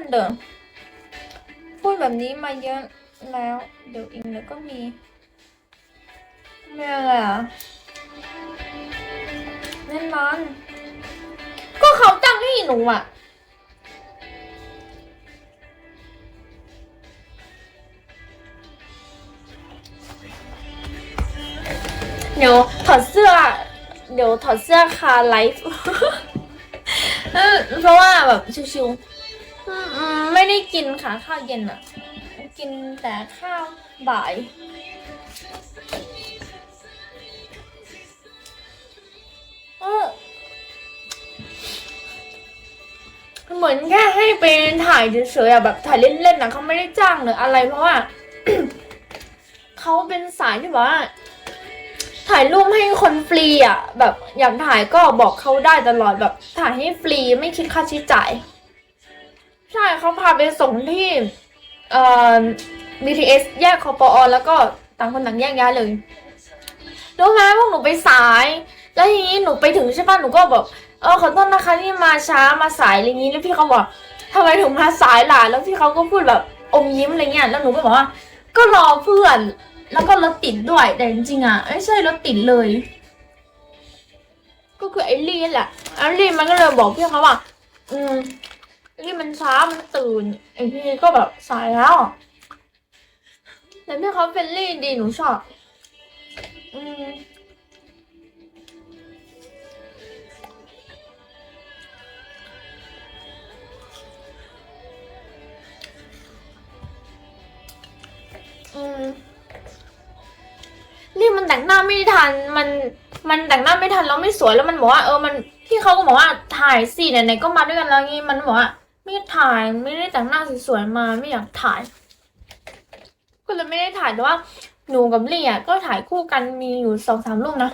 นเดิมพูดแบบนี้มาเยอะแล้ว เดี๋ยวอีกเดี๋ยวก็มีไม่อะไรอะแน่นอน ก็เขาตั้งให้หนูอะเดี๋ยวถอดเสื้อ เดี๋ยวถอดเสื้อคาไลฟ์เออเพราะว่าแบบชิวๆ อืมอืมไม่ได้กินค่ะข้าวเย็นอะกินแต่ข้าวบ่าย เออเหมือนแค่ให้ไปถ่ายเฉยๆอะแบบถ่ายเล่นๆนะเขาไม่ได้จ้างหรืออะไรเพราะว่า เขาเป็นสายที่แบบว่า ถ่ายรูปให้คนฟรีอะแบบอยากถ่ายก็บอกเขาได้ตลอดแบบถ่ายให้ฟรีไม่คิดค่าใช้จ่าย ใช่เขาพาไปส่งที่ เอ่อ BTS แยกคอปอแล้วก็ต่างคนต่างแยกย้ายเลยรู้ไหมพวกหนูไปสาย แล้วทีนี้หนูไปถึงใช่ป่ะหนูก็บอกเออขอโทษนะคะที่มาช้ามาสายอะไรอย่างนี้แล้วพี่เขาบอกทำไมถึงมาสายล่ะแล้วพี่เขาก็พูดแบบอมยิ้มอะไรเงี้ยแล้วหนูก็บอกว่า ก็รอเพื่อน แล้วก็รถติดด้วยแต่จริงๆอะไม่ใช่รถติดเลย ก็คือไอ้ลี่แหละไอ้ลี่มันก็เลยบอกพี่เขาว่า อืม ไอ้ลี่มันช้ามันตื่นไอ้พี่ก็แบบสายแล้วแต่พี่เขาเป็นลี่ดีหนูชอบ อืมนี่มันแต่งหน้าไม่ทัน มัน มันแต่งหน้าไม่ทันแล้วไม่สวยแล้วมันบอกว่าเออ มันพี่เขาก็บอกว่าถ่ายสิไหนๆก็มาด้วยกันแล้วงี้มันบอกว่า ถ่ายไม่ได้แต่งหน้าสวยๆมาไม่อยากถ่าย ก็เลยไม่ได้ถ่ายแต่ว่า หนูกับลี่อะก็ถ่ายคู่กันมีอยู่สองสามรูปนะ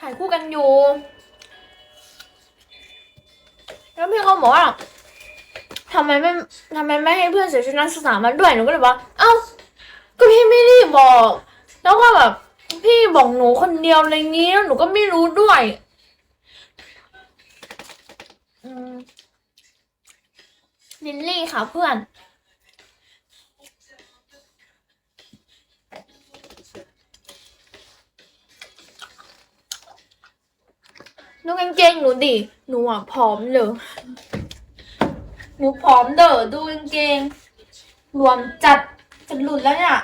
ถ่ายคู่กันอยู่ แล้วพี่เขาบอกว่าทำไมไม่ทำไมไม่ให้เพื่อนเสียชุดนักศึกษามาด้วยหนูก็เลยบอกว่าเอ้าก็พี่ไม่ได้บอก แล้วก็แบบพี่บอกหนูคนเดียวอะไรงี้แล้วหนูก็ไม่รู้ด้วย อืม ลิลลี่ค่ะเพื่อนดูกางเกงหนูดิ หนูอะผอมเลย หนูผอมเด้อดูกางเกงรวมจัดจะหลุดแล้วเนี่ย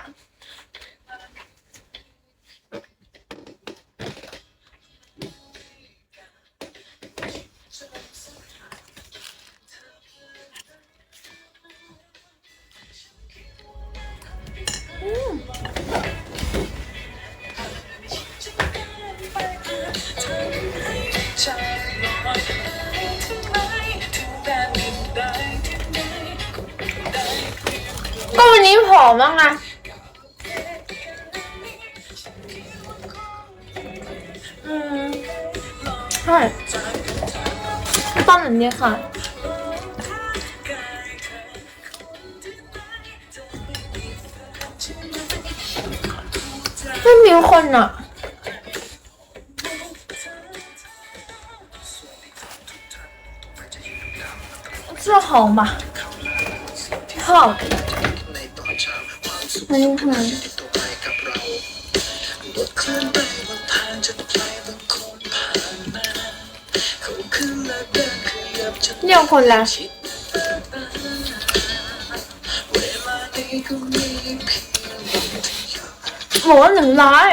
ใช่ตอนแบบนี้ค่ะไม่มีคนอะเสื้อหอม เรียกคนละโหหนึ่งร้อย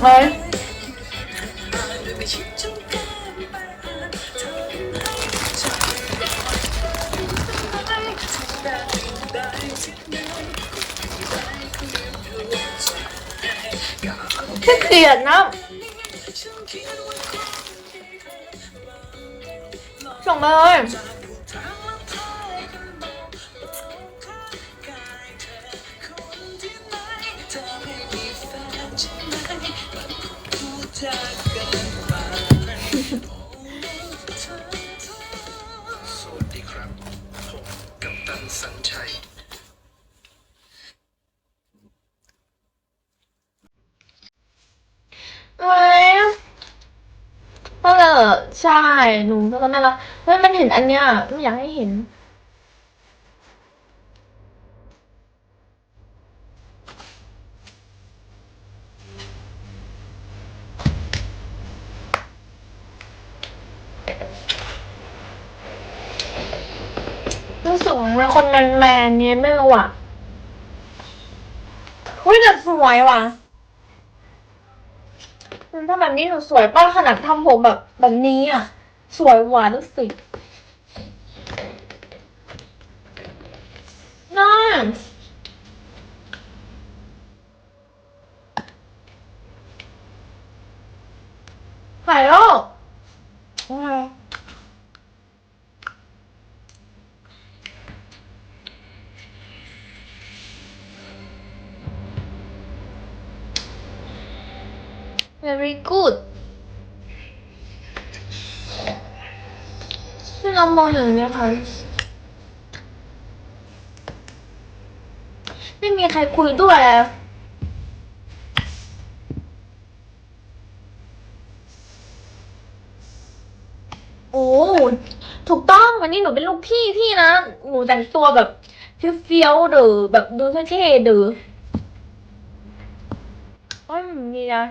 เฮ้ย ขี้เกียจนะส่งมาเลยสวัสดีครับผมกัปตันสัญชัย หนูก็ตอนนั้นละเฮ้ยมันเห็นอันเนี้ยไม่อยากให้เห็น รู้สึกเหมือนเป็นคนแมนแมนๆเนี่ยไม่รู้อะอุ้ยแต่สวยว่ะถ้าแบบนี้หนูสวยป้าขนาดทำผมแบบแบบนี้อะ สวยหวานรู้สึกน่าถ่ายรูปโอเค very good ที่เรามองอย่างนี้ค่ะไม่มีใครคุยด้วยโอ้ถูกต้องวันนี้หนูเป็นลูกพี่พี่นะ หนูแต่งตัวแบบเฟี้ยวๆเด้อแบบดูเท่ๆเด้อโอ้ยมีนะ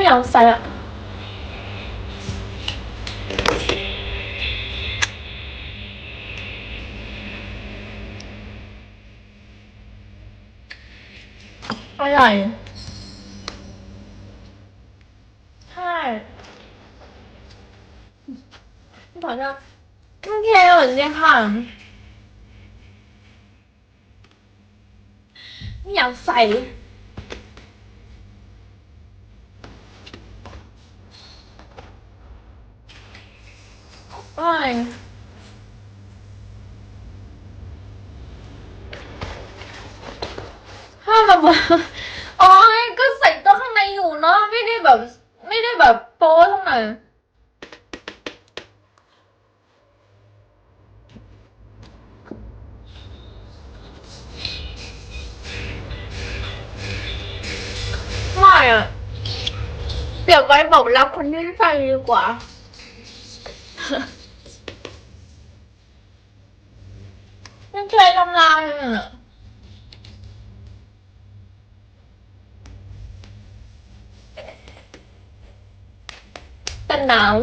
ไม่อยากใส่อะอร่อยใช่บอกว่าโอเคเหมือนกันค่ะไม่อยากใส่ Why? ถ้าแบบว่าอ๋อก็ใส่ตัวข้างในอยู่เนาะไม่ได้แบบ ไม่ได้แบบโป๊เท่าไหร่ไม่อะเดี๋ยวไว้บอกรักคนที่ใส่ดีกว่า ยังเคยทำลายอะแต่หนาว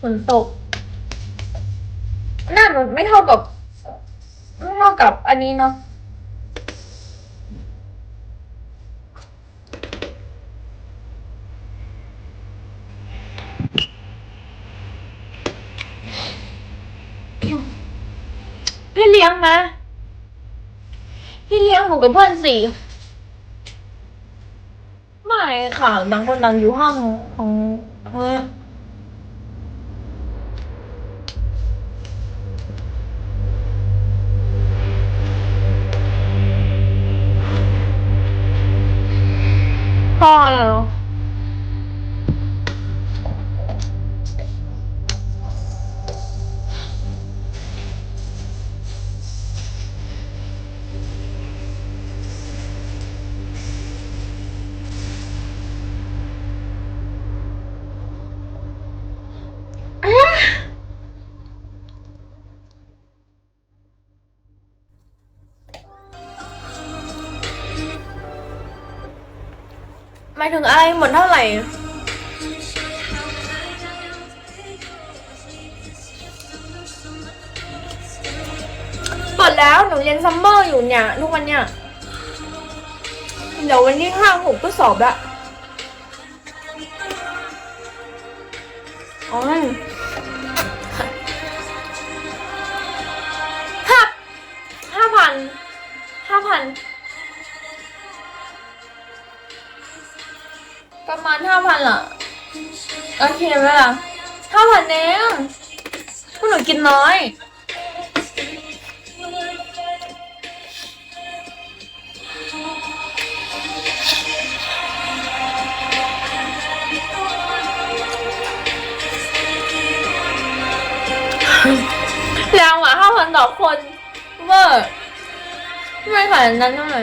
ฝนตกหน้ามันไม่เท่ากับ ไม่เท่ากับอันนี้เนาะ ลี้ยงนะพี่เลี้ยงหนูกับเพื่อนสี่ไม่ค่ะต่างคนต่างอยู่ห้องของเออ งอะไรหมดเท่าไหร่เปิดแล้วหนูเรียนซัมเมอร์อยู่เนี่ยทุกวันเนี่ย เดี๋ยววันที่ห้าหกก็สอบละอ๋อห้าห้าพันห้าพัน ประมาณห้าพันล่ะโอเคไหมล่ะห้าพันเองพวกหนูกินน้อยต่อคนเวอร์ไม่ขนาดนั้นเท่าไหร่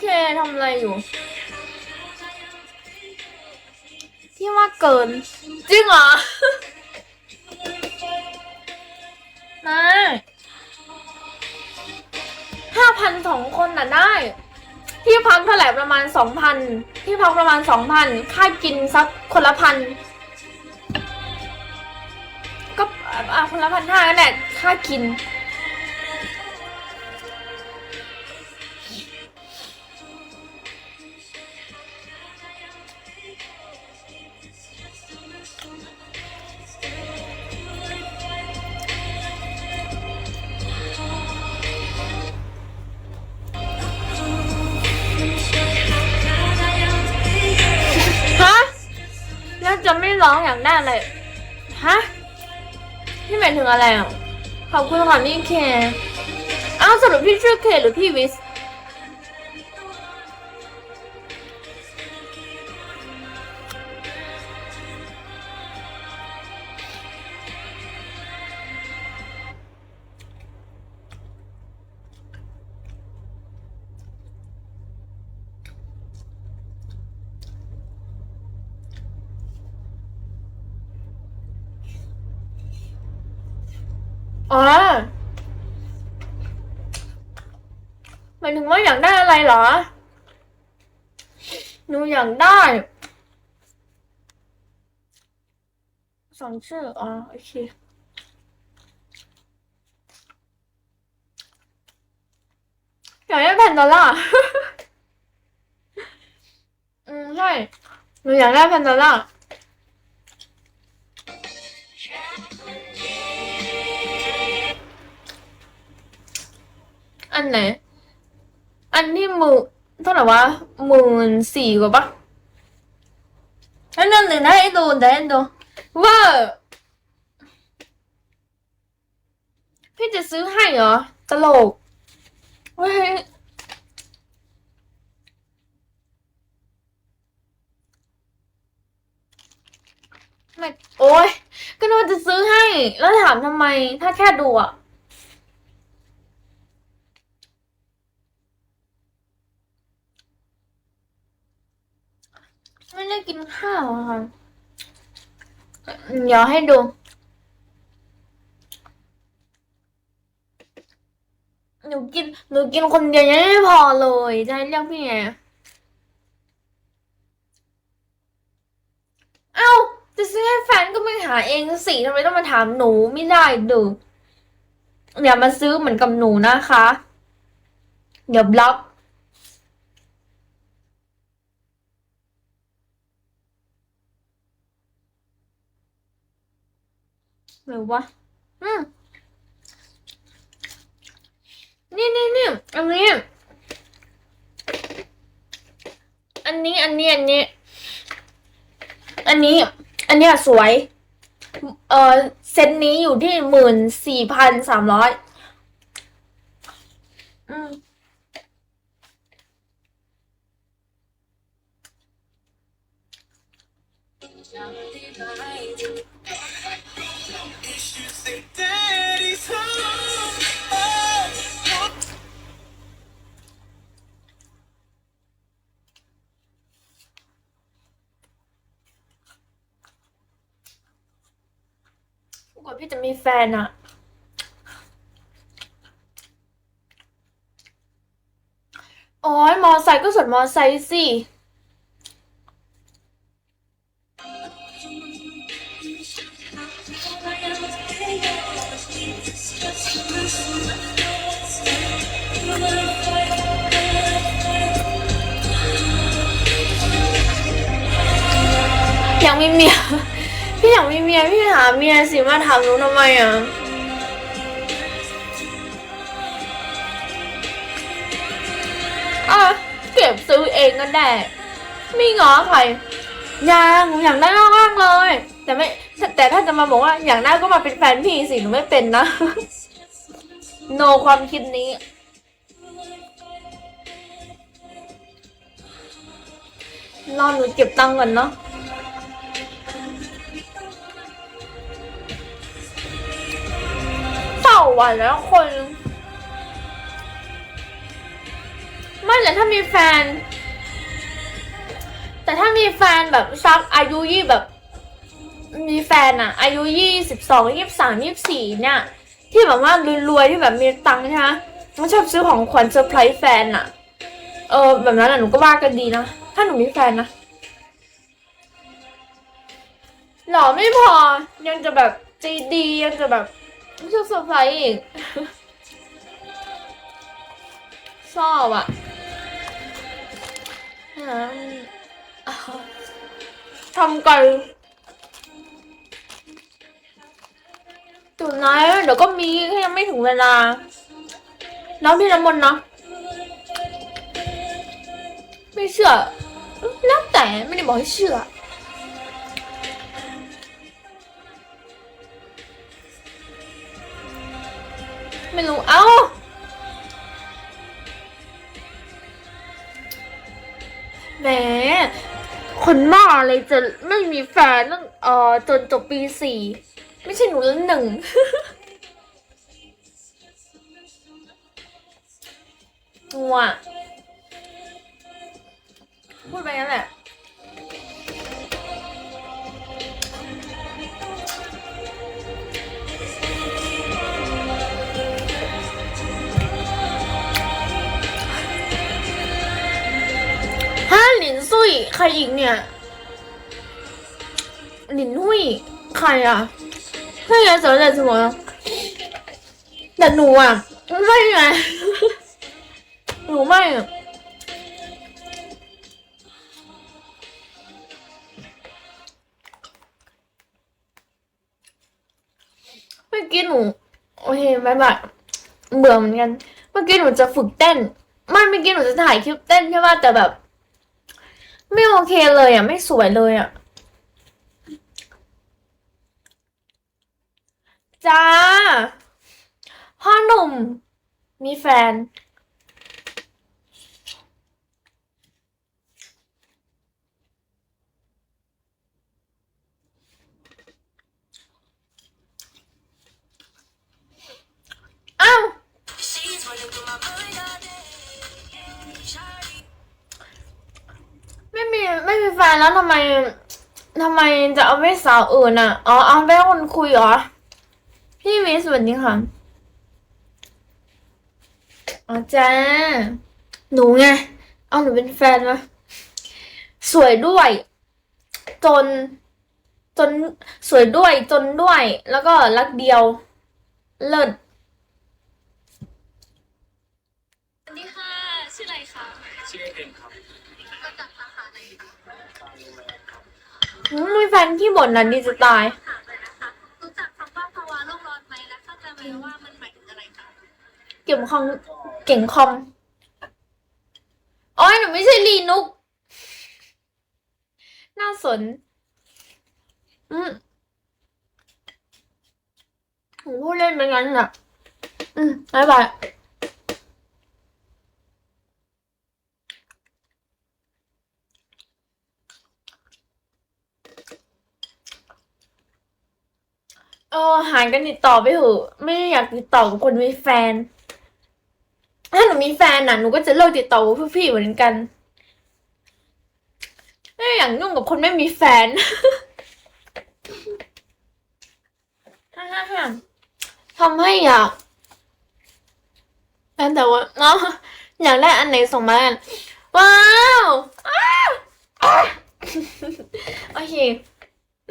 เคทำอะไรอยู่พี่ว่าเกิน จริงเหรอนะห้าพันสองคนน่ะได้ ที่พักเท่าไหร่ประมาณสองพันที่พักประมาณสองพันค่ากินสักคนละพันก็อะคนละพันห้านั่นแหละค่ากิน อะไรอะขอบคุณค่ะพี่เค อ้าวสรุปพี่ชื่อเคหรือพี่วิส อ๋อหมายถึงว่าอยากได้อะไรเหรอ หนูอยากได้ สองชื่อ อ๋อ โอเคอยากได้แผ่นดอลลาอืม ใช่ หนูอยากได้แผ่นดอลลา อันไหน อันที่หมือเท่าไหร่วะหมื่นสี่กว่าปะอันนั้นหนึ่งได้ดูได้ดูว่าพี่จะซื้อให้เหรอตลกเว้ยไม่โอ๊ยก็นึกว่าจะซื้อให้ แล้วถามทำไม ถ้าแค่ดูอะ ไม่ได้กินข้าวอะค่ะเดี๋ยวให้ดู หนูกิน หนูกินคนเดียวยังไม่พอเลย จะให้เรียกพี่ไงเอ้า จะซื้อให้แฟนก็ไม่หาเองสิทำไมต้องมาถามหนูไม่ได้ดูอย่ามาซื้อเหมือนกับหนูนะคะ เดี๋ยวบล็อก หรือวะ อืมนี่นี่นี่อันนี้ อันนี้ อันนี้ อันนี้ อันนี้ อันนี้สวย เออเซตนี้อยู่ที่หมื่นสี่พันสามร้อยอืม Daddy's home. Oh, กว่าพี่จะมีแฟนอะโอ้ยมอไซค์ก็สวนมอไซค์สิ สิมาถามหนูทำไมอะอะเก็บซื้อเองก็ได้ ไม่ง้อใครยังหนูอยากได้มากๆเลย แต่ไม่แต่ถ้าจะมาบอกว่าอยากได้ก็มาเป็นแฟนพี่สิหนูไม่เป็นนะ โนความคิดนี้ รอหนูเก็บตังค์ก่อนเนาะ ต่อวันแล้วคน ไม่แต่ถ้ามีแฟน แต่ถ้ามีแฟนแบบซักอายุยี่แบบ มีแฟนอะอายุยี่สิบสองยี่สามยี่สี่เนี่ย ที่แบบว่ารวยๆที่แบบมีตังค์ใช่ไหมมันชอบซื้อของขวัญเซอร์ไพรส์แฟนอะเออแบบนั้นอะหนูก็ว่ากันดีนะถ้าหนูมีแฟนนะหล่อไม่พอยังจะแบบใจดียังจะแบบ ไม่ชอบเซอร์ไพรส์อีกชอบอะอืมอ่าทำกันตุนายเดี๋ยวก็มีแค่ยังไม่ถึงเวลา แล้วพี่น้ำมนต์เนาะไม่เชื่อแล้วแต่ไม่ได้บอกให้เชื่อ ไม่รู้ เอ้า แหม คนบ้าเลยจะไม่มีแฟนตั้งเอ่อจนจบปีสี่ ไม่ใช่หนูแล้วหนึ่ง งัวพูดไปงั้นแหละ รอีกเนี่ยหลินหุยใครอะไม่ไงสนใจสมองแต่หนูอะไม่ไงหนูไม่เมื่อกี้หนูโอเคบายบายเบื่อเหมือนกัน เมื่อกี้หนูจะฝึกเต้น ไม่เมื่อกี้หนูจะถ่ายคลิปเต้นใช่ป่ะแต่แบบ ไม่โอเคเลยอะ ไม่สวยเลยอะ จ้า พ่อหนุ่ม มีแฟน อ้าว ไม่มีไม่มีแฟนแล้วทำไมทำไมจะเอาไปสาวอื่นอะ อ๋อเอาไปให้คนคุยเหรอ พี่วิสวัสดีค่ะ อ๋อจ้า หนูไง เอาหนูเป็นแฟนมาสวยด้วย จน จนสวยด้วย จนด้วย แล้วก็รักเดียว เลิศสวัสดีค่ะ ชื่ออะไรคะ ชื่อเอ็มครับ อืมมีแฟนที่บ่นน่ะดีจะตาย ถามเลยนะคะรู้จักคำว่าภาวะโลกร้อนไหมและเข้าใจไหมว่ามันหมายถึงอะไรคะเก่งคอมเก่งคอมอ๋อหนูไม่ใช่ลีนุก น่าสน อืมหนูพูดเล่นไปงั้นน่ะ อืมบายบาย เออหายกันติดต่อไปเถอะไม่อยากติดต่อกับคนมีแฟน ถ้าหนูมีแฟนน่ะหนูก็จะเลิกติดต่อกับพี่ๆเหมือนกัน ไม่อยากยุ่งกับคนไม่มีแฟนฮ่าฮ่าฮ่าทำให้อยากแต่ว่าเนาะอยากได้อันไหนส่งมากันว้าวโอเค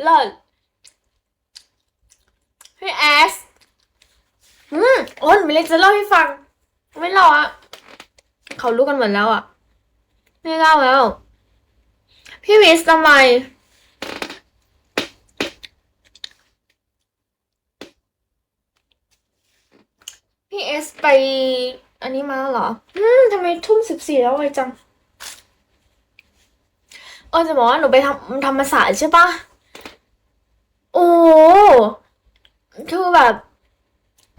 เลิศ พี่แอส อืมอ้นูมีอะไรจะเล่าให้ฟัง ไม่เล่าอะ เขารู้กันหมดแล้วอะ ไม่เล่าแล้ว พี่วิสทำไม พี่เอสไป อันนี้มาแล้วเหรอ อืมทำไมทุ่มสิบสี่แล้วไวจังเออจะบอกว่าหนูไปทำธรรมศาสตร์ใช่ปะโอ้ คือแบบ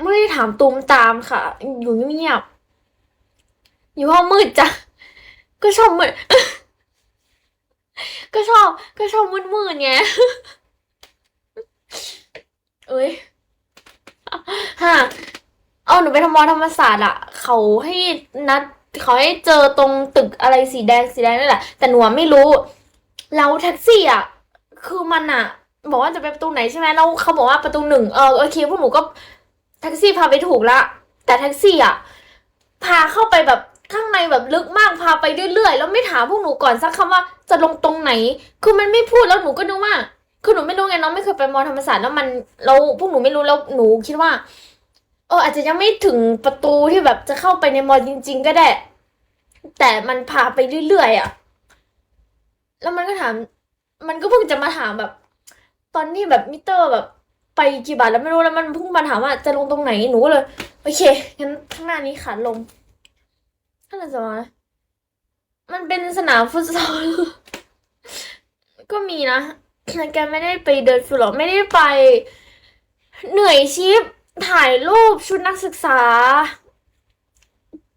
ไม่ได้ถามตูมตามค่ะ อยู่เงียบๆอยู่ห้องมืดจ้ะก็ชอบมืดก็ชอบ ก็ชอบมืดมืดไงเอ้ยฮะเอาหนูไปทำมอธรรมศาสตร์อะเขาให้นัดเขาให้เจอตรงตึกอะไรสีแดงสีแดงนั่แหละ แต่หนูไม่รู้ แล้วแท็กซี่อะคือมันอะ บอกว่าจะไปประตูไหนใช่ไหมแล้วเขาบอกว่าประตูหนึ่งเออโอเคพวกหนูก็แท็กซี่พาไปถูกละ แต่แท็กซี่อะพาเข้าไปแบบข้างในแบบลึกมากพาไปเรื่อยๆแล้วไม่ถามพวกหนูก่อนสักคำว่าจะลงตรงไหน คือมันไม่พูดแล้วหนูก็นึกว่า คือหนูไม่รู้ไงน้องไม่เคยไปมอธรรมศาสตร์แล้วมันเราพวกหนูไม่รู้แล้วหนูคิดว่าเอออาจจะยังไม่ถึงประตูที่แบบจะเข้าไปในมอจริง ๆ ก็ได้ แต่มันพาไปเรื่อยๆอะ แล้วมันก็ถาม มันก็เพิ่งจะมาถามแบบ ตอนนี้แบบมิเตอร์แบบไปกี่บาทแล้วไม่รู้แล้วมันพิ่งมาถามว่าจะลงตรงไหนหนูก็เลย โอเคงั้นข้างหน้านี้ขาลงท่านอาจารย์มันเป็นสนามฟุตซอลก็มีนะแกไม่ได้ไปเดินฟิลหรอไม่ได้ไป เหนื่อยชิปถ่ายรูปชุดนักศึกษา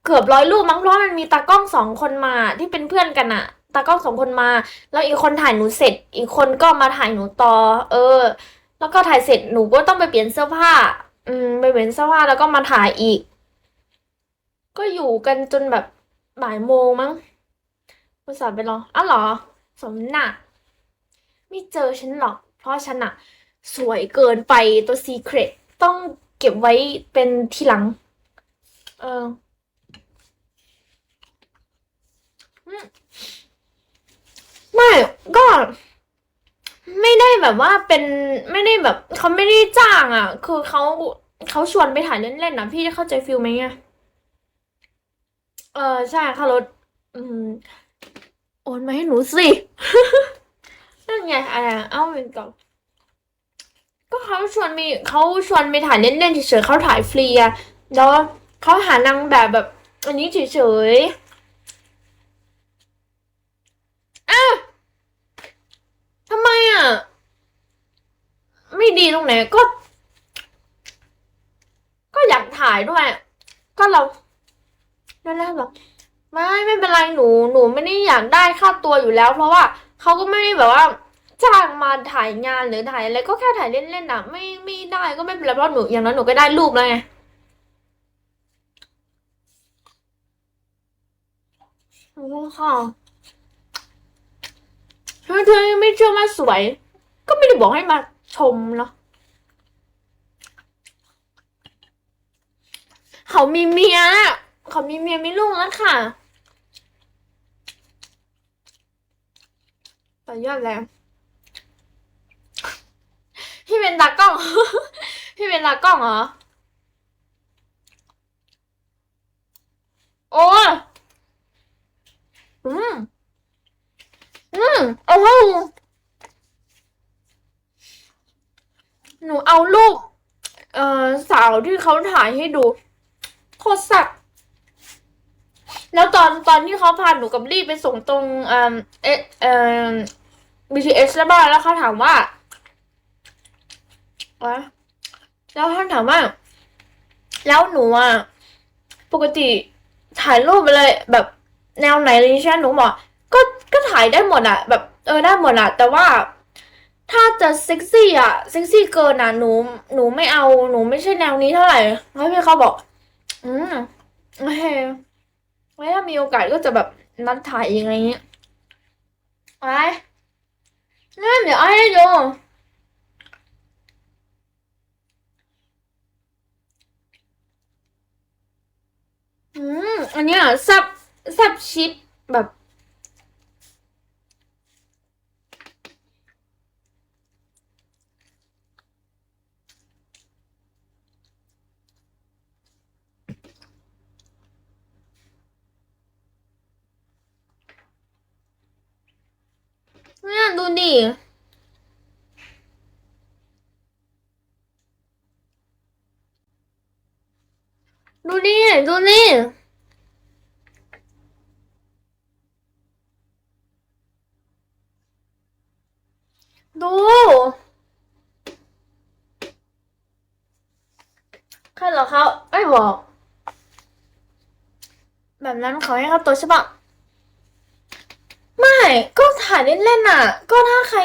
เกือบร้อยรูปมั้งเพราะมันมีตากล้องสองคนมาที่เป็นเพื่อนกันอะ ตากล้องสองคนมา แล้วอีกคนถ่ายหนูเสร็จ อีกคนก็มาถ่ายหนูต่อ เออ แล้วก็ถ่ายเสร็จหนูก็ต้องไปเปลี่ยนเสื้อผ้า อืม ไปเปลี่ยนเสื้อผ้าแล้วก็มาถ่ายอีก ก็อยู่กันจนแบบบ่ายโมงมั้งภาษาห์ไปรออ้าวเหรอ สมน่ะไม่เจอฉันหรอก เพราะฉันอะสวยเกินไปตัวซีเครตต้องเก็บไว้เป็นทีหลัง เออ ไม่ก็ไม่ได้แบบว่าเป็นไม่ได้แบบเขาไม่ได้จ้างอะ คือเขาเขาชวนไปถ่ายเล่นๆนะพี่จะเข้าใจฟิลไหมอะเออใช่ค่ารถ อืมโอนมาให้หนูสิ นั่นไงอะไรเอ้าเป็นกับก็เขาชวนมีเขาชวนไปถ่ายเล่นๆเฉยๆเขาถ่ายฟรีอะแล้วเขาหานางแบบแบบ อันนี้เฉยๆ อ้าทำไมอะไม่ดีตรงไหน ก็ ก็อยากถ่ายด้วย ก็เรานั่นแหละแบบไม่ไม่เป็นไรหนูหนูไม่ได้อยากได้ค่าตัวอยู่แล้ว เพราะว่าเขาก็ไม่ได้แบบว่าจ้างมาถ่ายงานหรือถ่ายอะไรก็แค่ถ่ายเล่นๆอะไม่ไม่ได้ก็ไม่เป็นไรเพราะหนูอย่างนั้นหนูก็ได้รูปแล้วไงโอ้ค่ะ ถ้าเธอไม่เชื่อว่าสวย ก็ไม่ได้บอกให้มาชมเนาะเขามีเมียเขามีเมียมีลูกแล้วค่ะต่ยอดแล้วพี่เป็นตากล้อง พี่เป็นตากล้องเหรอ โอ้อืม อืมโอ้โหหนูเอารูปเอ่อสาวที่เขาถ่ายให้ดูโคตรสักแล้วตอนตอนที่เขาพาหนูกับลี่ไปส่งตรงเอ่อเอเอ่อ BTS แล้วบ้างแล้วเขาถามว่าวะแล้วท่านถามว่า แล้วหนูอะปกติถ่ายรูปอะไรแบบแนวไหนอะไรอย่างเงี้ยใช่ไหมหนูบอก ก็ถ่ายได้หมดอะแบบเออได้หมดอะแต่ว่าถ้าจะเซ็กซี่อะเซ็กซี่เกินอะหนูหนูไม่เอาหนูไม่ใช่แนวนี้เท่าไหร่แล้วพี่เขาบอก อืมโอเคไว้ถ้ามีโอกาสก็จะแบบนัดถ่ายเองอะไรเงี้ยไปนั่นเดี๋ยวเอาให้ดูอืมอันเนี้ยแซับแซับชิดแบบ เนี่ดูดิดูดิดูนี่ ดูใครเหรอเขาไม่บอก แบบนั้นเขาให้เขาตัวใช่ปะ ก็ถ่ายเล่นๆน่ะ ก็ถ้าใคร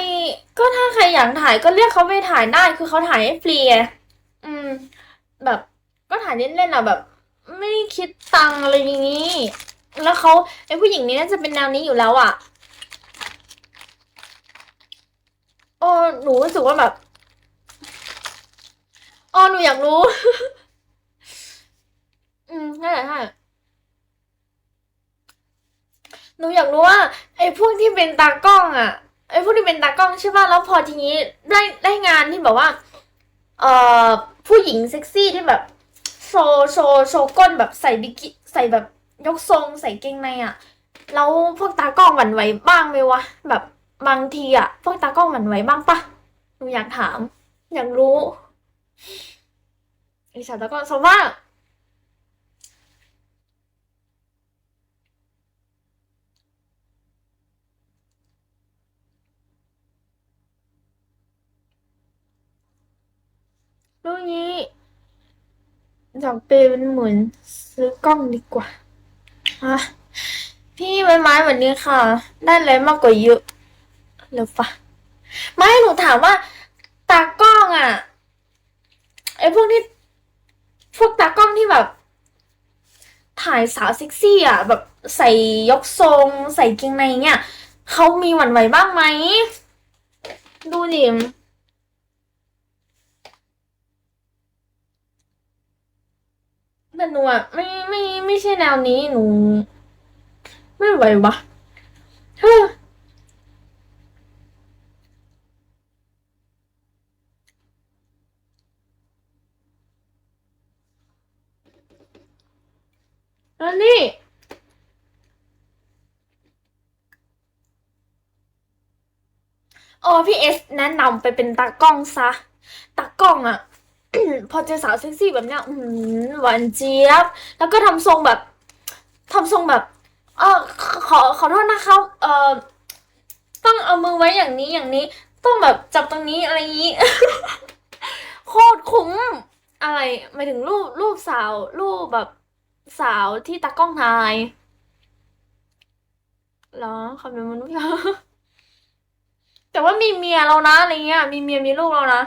ก็ถ้าใครอยากถ่ายก็เรียกเขาไปถ่ายได้ คือเขาถ่ายให้ฟรีไงอืม แบบ ก็ถ่ายเล่นๆอะแบบ ไม่ได้คิดตังค์อะไรอย่างนี้ แล้วเขาไอ้ผู้หญิงนี้น่าจะเป็นแนวนี้อยู่แล้วอะโอ้หนูรู้สึกว่าแบบอ๋อหนูอยากรู้ อืมนั่นแหละใช่ หนูอยากรู้ว่าไอ้พวกที่เป็นตากล้องอะไอ้พวกที่เป็นตากล้องใช่ป่ะแล้วพอทีนี้ได้ได้งานที่แบบว่า เอ่อผู้หญิงเซ็กซี่ที่แบบโชว์โชว์โชว์ก้นแบบใส่บิกิใส่แบบยกทรงใส่เกงในอะแล้วพวกตากล้องหวั่นไหวบ้างไหมวะแบบบางทีอะพวกตากล้องหวั่นไหวบ้างปะหนูอยากถาม อยากรู้ไอสาวตากล้องสมว่า ลูกนี้อยากเป็นเหมือนซื้อกล้องดีกว่าฮะพี่ไม้ไม้แบบนี้ค่ะ ได้เลยมากกว่าเยอะเร็วปะไม่หนูถามว่า ตากล้องอะไอ้พวกที่พวกตากล้องที่แบบ ถ่ายสาวเซ็กซี่อะ แบบใส่ยกทรง ใส่เกงในเงี้ยเขามีหวั่นไหวบ้างไหม ดูดิ แต่หนูอะไม่ไม่ไม่ใช่แนวนี้หนู ไม่ไหววะเฮ้อแล้วนี่เออพี่เอสแนะนำไปเป็นตากล้องซะ ตากล้องอะ พอเจอสาวเซ็กซี่แบบเนี้ยหวานเจี๊ยบ แล้วก็ทำทรงแบบทำทรงแบบ เออขอขอโทษนะครับเออต้องเอามือไว้อย่างนี้อย่างนี้ ต้องแบบจับตรงนี้อะไรอย่างนี้ โคตรคุ้มอะไรหมายถึงรูปรูปสาวรูปแบบสาวที่ตากล้องถ่ายหรอเขาเป็นมนุษย์เหรอแต่ว่ามีเมียแล้วนะอะไรเงี้ย มีเมียมีลูกแล้วนะ